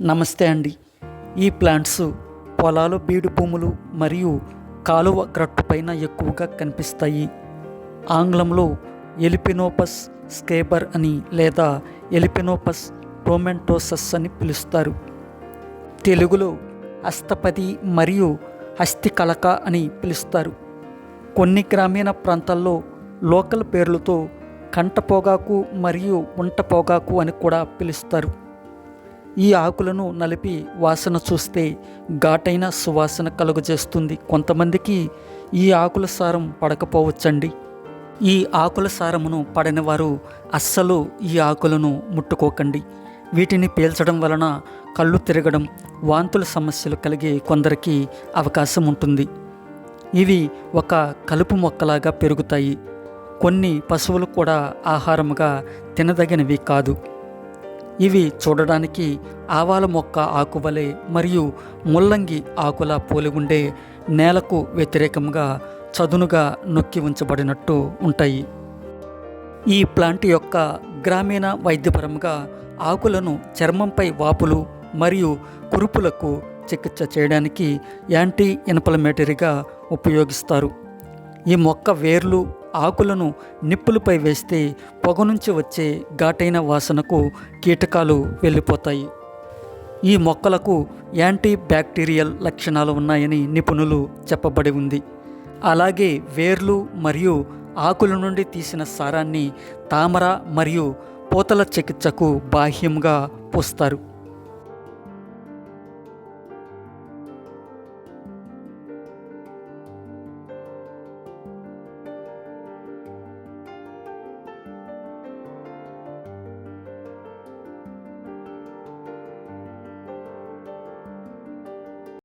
నమస్తే అండి. ఈ ప్లాంట్స్ పొలాలు బీడు భూములు మరియు కాలువ గ్రట్టు పైన ఎక్కువగా కనిపిస్తాయి. ఆంగ్లంలో ఎలిపినోపస్ స్కేబర్ అని లేదా ఎలిపినోపస్ టోమెంటోసస్ అని పిలుస్తారు. తెలుగులో హస్తపది మరియు హస్తికలక అని పిలుస్తారు. కొన్ని గ్రామీణ ప్రాంతాల్లో లోకల్ పేర్లతో కంట పొగాకు మరియు ఉంటపోగాకు అని కూడా పిలుస్తారు. ఈ ఆకులను నలిపి వాసన చూస్తే ఘాటైన సువాసన కలుగజేస్తుంది. కొంతమందికి ఈ ఆకుల సారం పడకపోవచ్చండి. ఈ ఆకుల సారమును పడని వారు అస్సలు ఈ ఆకులను ముట్టుకోకండి. వీటిని పీల్చడం వలన కళ్ళు తిరగడం వాంతుల సమస్యలు కలిగే కొందరికి అవకాశం ఉంటుంది. ఇవి ఒక కలుపు మొక్కలాగా పెరుగుతాయి. కొన్ని పశువులు కూడా ఆహారముగా తినదగినవి కాదు. ఇవి చూడడానికి ఆవాల మొక్క ఆకువలే మరియు ముల్లంగి ఆకుల పోలి ఉండే నేలకు వ్యతిరేకంగా చదునుగా నొక్కి ఉంచబడినట్టు ఉంటాయి. ఈ ప్లాంట్ యొక్క గ్రామీణ వైద్యపరంగా ఆకులను చర్మంపై వాపులు మరియు కురుపులకు చికిత్స చేయడానికి యాంటీ ఇన్ఫ్లమేటరీగా ఉపయోగిస్తారు. ఈ మొక్క వేర్లు ఆకులను నిప్పులపై వేస్తే పొగ నుంచి వచ్చే ఘాటైన వాసనకు కీటకాలు వెళ్ళిపోతాయి. ఈ మొక్కలకు యాంటీ బ్యాక్టీరియల్ లక్షణాలు ఉన్నాయని నిపుణులు చెప్పబడి ఉంది. అలాగే వేర్లు మరియు ఆకుల నుండి తీసిన సారాన్ని తామర మరియు పూతల చికిత్సకు బాహ్యంగా పూస్తారు.